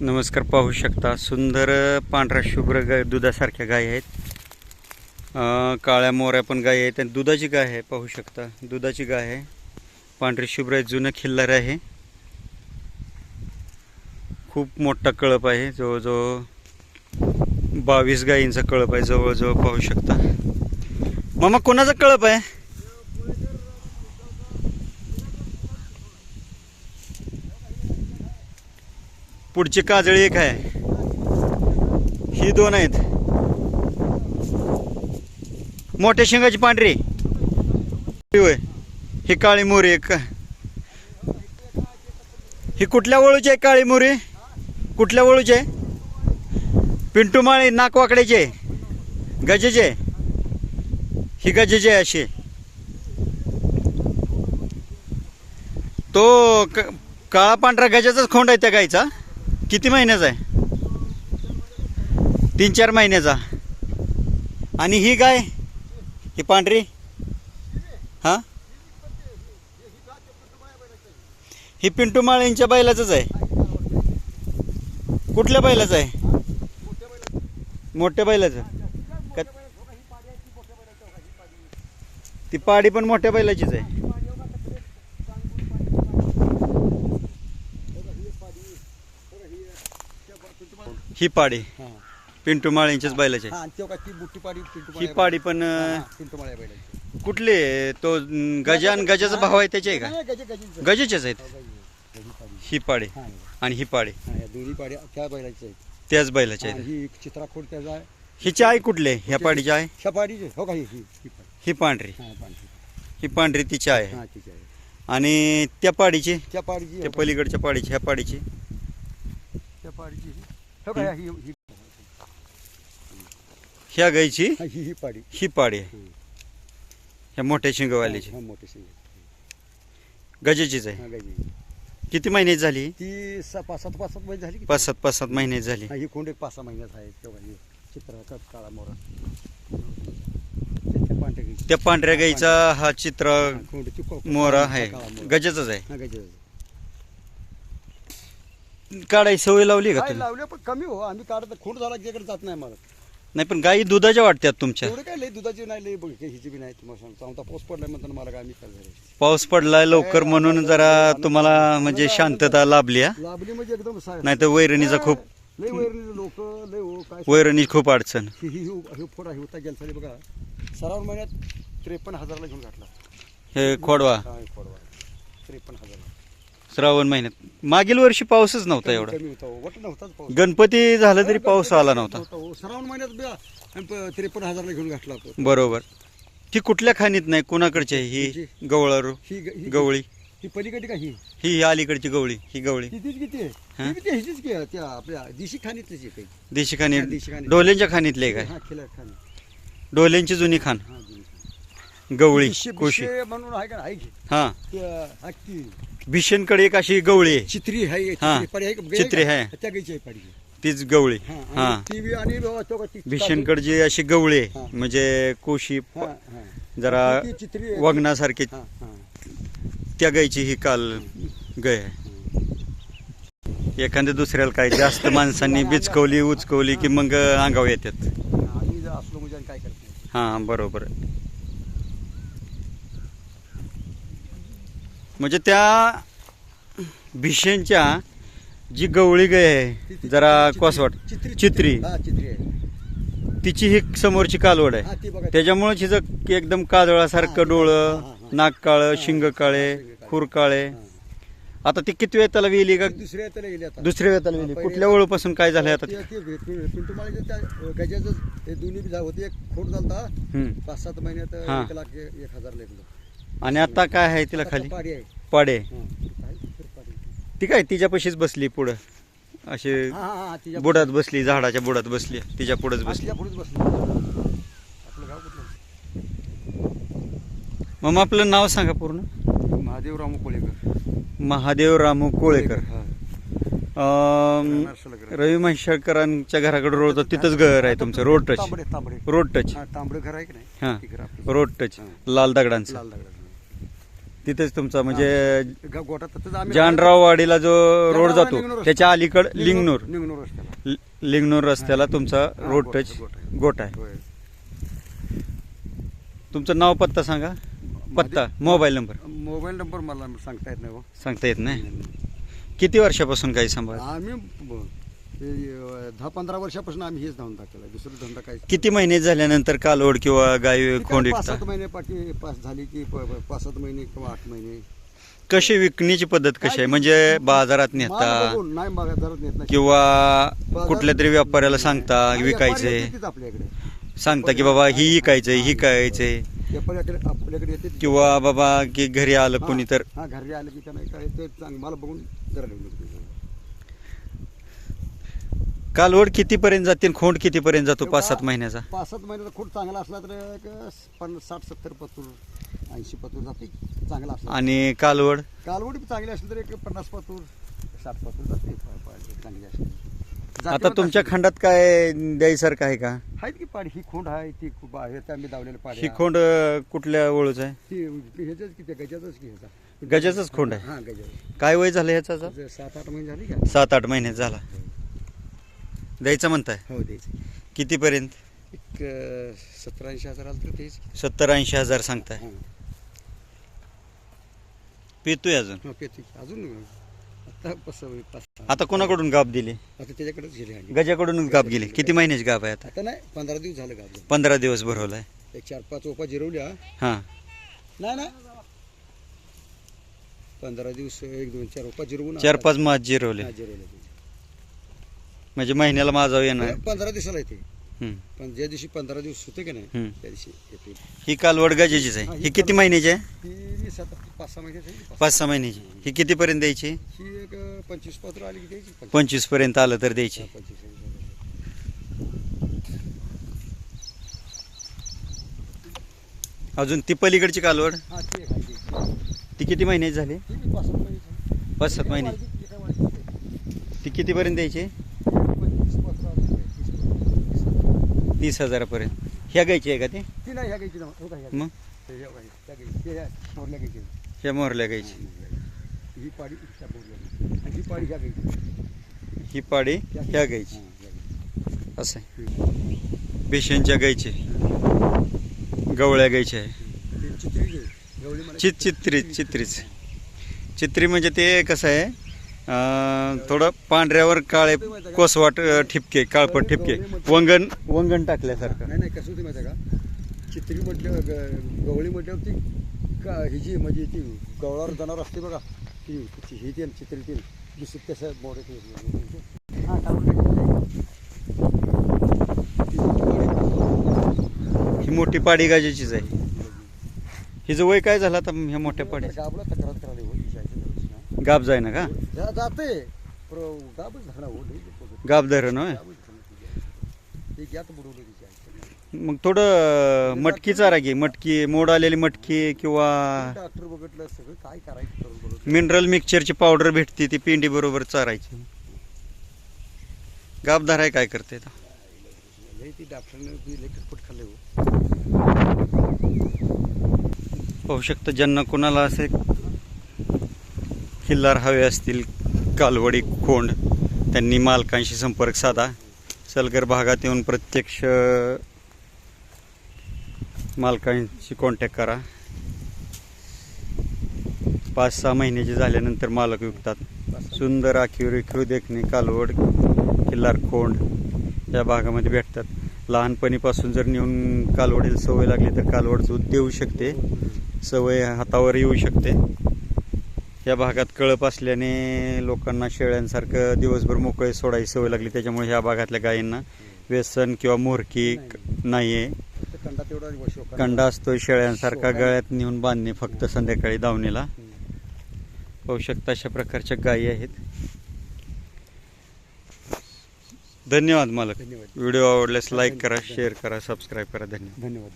नमस्कार पाहू शकता. सुंदर पांढऱ्या शुभ्र गाय दुधासारख्या गाय आहेत. काळ्या मोऱ्या पण गाय आहेत आणि दुधाची गाय आहे पाहू शकता. दुधाची गाय आहे. पांढरी शुभ्र आहे जुनं खिल्लार आहे. खूप मोठा कळप आहे. जवळजवळ बावीस गायींचा कळप आहे जवळजवळ पाहू शकता. मामा कोणाचा कळप आहे? पुढची काजळी एक आहे. ही दोन आहेत. मोठ्या शेंगाची पांढरी. होय. ही काळी मोरी एक. ही कुठल्या वळूची आहे काळी मोरी? कुठल्या वळूची आहे? पिंटू माळी नाकवाकड्याची आहे. गजेची आहे. ही गजेची आहे अशी. तो काळा पांढरा गजाचाच खोंड आहे त्या गाईचा. किती महिन्याचा आहे? तीन चार महिन्याचा. आणि ही गाय ही पांढरी? हां? ही पिंटू माळेंच्या बैलाचंच आहे. कुठल्या बैलाचं आहे? मोठ्या बैलाचं. का ती पाडी पण मोठ्या बैलाचीच आहे. ही पाडी पिंटू माळींच्याच बैलाची. हा आणि तेव्हा ती बुट्टी पाडी पिंटू ही पाडी पण हा, अं, हा, पिंटू माळ्या बैलाची. कुठले तो अं, गजा आणि गजाचा भाव आहे त्याचे आहे का नाही, गजे- गजेची. गजेचेच आहेत हो, गजे- पाडी. ही पाडी हा, आणि ही पाडी हा, या दोन्ही पाड्या त्या बैलाच्या आहेत त्याच बैलाचे हा, आहेत ही चित्राखोड त्याचा आहे. हिची आई कुठली? ह्या पाडीची आहे ह्या पाडीची हो का ही ही ही पाडी. ही पांढरी हा, पांढरी. ही पांढरी तिची आहे हा. आणि त्या पाडीची त्या पाडीची त्या हो? पलीकडच्या पाडीची ह्या पाडीची त्या पाडीची ही. का, ही ही- ह्या गाईची हा, ही ही पाडी ही पाडी आहे. ह्या मोठ्या शिंगवालीची हा, मोठी शिंग. गजेचीच आहे हा, गजी. किती महिन्याची झाली ती स- पाच सात पाच सात महिने झाली की? पाच सात पाच सात महिन्याची झाली हा, ही कोंड एक पाच सहा महिन्यात आहे तेव्हा ही चित्र क- काळा मोरा त्याच्या पांढऱ्या गाईची. त्या पांढऱ्या गाईचा हा चित्र हा, कोंडची को- मोरा आहे काळा मोरा. गजाचाच आहे हा, गजेचं. काढायची सवय लावली का काय तुला लावले पण कमी हो. आम्ही काढत खोड झाला तिकडे जात नाही मला नाही पण गाई दुधाच्या वाटतात तुमच्या. एवढं काय लय दुधाची नाही लय बघ हिची बी नाही तुम्हाला सांगतो. आमचा पाऊस पडलाय म्हणताना मला काय झालं पाऊस पडलाय लवकर म्हणून जरा तुम्हाला म्हणजे शांतता लाभली हा? लाभली म्हणजे एकदम नाही तर वैरणीचा खूप लय वैरणी लोक लय हो काय वैरणी खूप अडचण. ही ही ही फोडा ही होता गेला बघा. सराव महिन्यात त्रेपन्न हजारला घेऊन घातला. हे खोडवा. हा हे फोडवा त्रेपन्न हजारला. श्रावण महिन्यात. मागील वर्षी पाऊसच नव्हता एवढा. कमी होता. हो. वट नव्हताच पाऊस. गणपती झालं तरी पाऊस आला नव्हता. हो. श्रावण महिन्यात बी आम्ही प- त्रेपन्न हजारला घेऊन घातला बरोबर. ती कुठल्या खाणीत नाही कुणाकडची आहे? ही गवळारू ही ग- ही गवळी. ही पलीकडे का ही? ही ही अलीकडची गवळी ही गवळी. ती तीच किती आहे? हा? ती बी ती ह्याचीच की आहे, त्या आपल्या दिशी खाणीतलीच आहे काही. देशी खाणी हा, देशी खाणी. डोल्यांच्या खाणीतले काय? हा खाणी. डोल्यांची जुनी खाण. हा. जुनी खाणी. गवळी कोशी म्हणून आहे का की हा हा ती भिशनकडे एक अशी गवळी आहे चित्री आहे हा. चित्री पाडी आहे का? चित्री का? आहे. त्या गायची आहे पाडी तीच गवळी हा हा आणि बाबा तो का ती- अशी गवळी हा. आहे म्हणजे कोशी हा, हा. जरा ती चित्री आहे. हा, हा. त्या गायची ही काल गाय आहे एखाद्या दुसऱ्याला काय जास्त माणसांनी बिचकवली उचकवली की मग अंगावर येतात आम्ही जर असलो म्हणजे आणि काय करत नाही हा बरोबर म्हणजे त्या भिशेंच्या जी गवळी गाय आहे जरा कोसवाट चित्री तिची ही समोरची कालवड आहे. त्याच्यामुळे हिचं एकदम काजळासारखं डोळं. नाक काळं शिंग काळे. खूर काळे. आता ती किती वेळ त्याला वेली का दुसऱ्या त्याला गेली आता. दुसऱ्या वेळेला वेली कुठल्या वळूपासून काय झालंय आता ते- ते पि- पिंटू माळीचं त्या गजाचं दोन्ही होते. एक खोड झालता. पाच सात महिन्यात. एक लाख एक हजार लेखलं आणि आता काय आहे तिला खाली? पाडी आहे. पाडे. काय ती काय तिच्यापाशीच बसली पुढं? अशी हा, हा, हा, तिच्या- बुडात बसली झाडाच्या बुडात बसली तिच्या पुढंच हा, बसली. तिच्या पुढेच बसली. आपलं गाव कुठलं? मग आपलं नाव सांगा पूर्ण. महादेव रामू कोळेकर. महादेव रामू कोळेकर. हा. अं. रवी म्हैसाळकरांच्या घराकडे रोड होतं तिथंच घर आहे तुमचं रोड टच. तांबडे. तांबडे रोड टच. हा तांबडं घर आहे की नाही? हा. ते घर आपलं. Road touch. लाल दगडांचं. लाल दगडाचं. तिथेच तुमचा म्हणजे ग- गोठा तिथंच आम्ही जानराव वाडीला जो रोड जातो लिंगनूर त्याच्या अलीकड लिंगनूर. लिंगनूर रस्त्याला. लि- लिंगनूर रस्त्याला तुमचा हा, रोड टच आहे. गोट आहे. होय. तुमचं नाव पत्ता सांगा. पत्ता मोबाईल नंबर. मोबाईल नंबर मला सांगता येत नाही हो. सांगता येत नाही? किती वर्षापासून काही सांभाळ आम्ही ब- हे, अ, दहा पंधरा वर्षापासून आम्ही हेच धावून टाकलेला दुसरं धंदा काय किती महिने झाल्यानंतर कालवड किंवा गाय खोंड पाच विकता सात महिने पाठी पास झाली की प- प- पाच सात महिने किंवा आठ महिने. कशी विकण्याची पद्धत कशी आहे? म्हणजे बाजारात माल नेता बघून नाही बाजारात नेत नाही. किंवा कुठल्या तरी व्यापाऱ्याला सांगता आणि विकायचे व्यापारी आपल्याकडे. सांगता की बाबा ही विकायचंय ही कायचंय व्यापाऱ्याकडे आपल्याकडे येते किंवा बाबा की घरी आलं कोणी तर? हा घरी आलं की त्यांना काय ते चांग मला बघून जरा कालवड कितीपर्यंत जातील? खोंड कितीपर्यंत जातो? पाच सात महिन्याचा? पाच सात महिन्याचा खूप चांगला असला तर एक पन्नास साठ सत्तर पतूर ऐंशी पतूर जाते. चांगला असला. आणि कालवड कालवडी चांगली असली तर एक पन्नास पतूर साठ पतूर जाते. चांगली असली. आता तुमच्या. खंडात काय द्यायसारखं आहे का? आहेत की पाडी? ही खोंड आहे ती खूप आहे त्या आम्ही दावलेलं पाडी ही खोंड कुठल्या ओळूच आहे? ती ह्याच्याच की त्या गजाचाच की ह्याचा. गजाचाच खोंड आहे? हा गजाचा काय वय झालं ह्याचा सात आठ महिने झाली का. सात आठ महिन्यात झाला. द्यायचं म्हणताय? हो द्यायचं. कितीपर्यंत? एक अं, सतरा ऐंशी हजार आलं तर तेच. सत्तर ऐंशी हजार सांगताय. हां. पितोय अजून? हो पेती अजून आता कसं पाच आता कोणाकडून गाप दिली? आता त्याच्याकडेच गेले आणि गजाकडूनच गाप गेली. किती महिन्याची गाप आहे आता? आता नाही पंधरा दिवस झालं गाव पंधरा दिवस भरवलाय. एक चार पाच ओपा जिरवल्या. हां. नाही ना पंधरा दिवस एक दोन चार ओपा जिरवून चार पाच मास जिरवले. म्हणजे महिन्याला माझा येणार पंधरा दिवसाला येते हम्म. पण ज्या दिवशी पंधरा दिवस होते की नाही हम्म. त्या दिवशी येते ही कालवड गजाचीच आहे ही किती महिन्याची आहे ती सात पाच सहा महिन्याची आहे. पाच सहा महिन्याची ही कितीपर्यंत द्यायची ही एक अं, पंचवीस पत्र आली की द्यायची पंचवीस. पंचवीसपर्यंत आलं तर द्यायची हा, पंचवीस. अजून ती पलीकडची कालवड हा ती एक आहे ती. ती किती महिन्याची झाली ती बी पाच सात महिन्याची. पाच सात महिने ती काय वाढली नाही. ती कितीपर्यंत द्यायची पंचवीस पत्र आली की तीस पत्र. तीस हजारापर्यंत ह्या गायची आहे का ती ती नाही ह्या गायची. हो का ह्या? मग ते ह्या गायची. त्या गायची. ते ह्या थोरल्या गायची. ह्या मोरल्या गायची ही पाडी त्या. आणि ही पाडी ह्या गायची. ही पाडी ह्या गायची हा, ह्या गायची. असं आहे बेशनच्या गायची गवळ्या गायची आहे ती चित्री गाय. गवळी मला चित चित्री चित्रीच चित्री म्हणजे ते कसं आहे थोडं पांढऱ्यावर काळे कोसवाट ठिपके काळपट ठिपके वंगण वंगण टाकल्यासारखं नाही नाही कसं होते माहिती का चित्री म्हटलं ग- गवळी म्हटल्यावर ती का ही जी म्हणजे ती गवळावर जनावर असते बघा ती ही ती चित्री ती दुसरी तसं मोठे हां ही मोठी पाडी गाजेचीच आहे हिचं वय काय झालं आता ह्या मोठ्या पाडी गाबला तक्रार करायला हो गाब जाय ना का? जा- जाते. पर गाबच हो लई. गाब धरण होय. गाबच बुडवलं. मग थोडं मटकी चारा घे मटकी मोड आलेली मटकी किंवा डॉक्टर बघितलं सगळं काय करायचं करून मिनरल मिक्सचरची पावडर भेटते ती पिंडी बरोबर चारायची. गाब धराय काय करते आता? लई ती डॉक्टरने बी लई खटपट खाल्ले हो. पाहू शकता ज्यांना कोणाला असे किल्लार हवे असतील कालवडी खोंड त्यांनी मालकांशी संपर्क साधा. सलगर भागात येऊन प्रत्यक्ष मालकांशी कॉन्टॅक्ट करा. पाच सहा महिन्याचे झाल्यानंतर मालक विकतात. सुंदर आखीव रेखीव देखणे कालवड किल्लार खोंड या भागामध्ये भेटतात. लहानपणीपासून जर नेऊन कालवडीला सवय लागली तर कालवड दूध देऊ शकते. सवय हातावर येऊ शकते. या भागात कळप असल्याने लोकांना शेळ्यांसारखं दिवसभर मोकळे सोडायची सवय लागली. त्याच्यामुळे ह्या भागातल्या गायींना व्यसन किंवा मोरकी नाही आहे कंडा असतो शेळ्यांसारखा गळ्यात नेऊन बांधणे फक्त संध्याकाळी दावणीला पाहू शकता अशा प्रकारच्या गायी आहेत. धन्यवाद मालक. व्हिडिओ आवडल्यास लाईक करा शेअर करा सबस्क्राईब करा. धन्यवाद. धन्यवाद.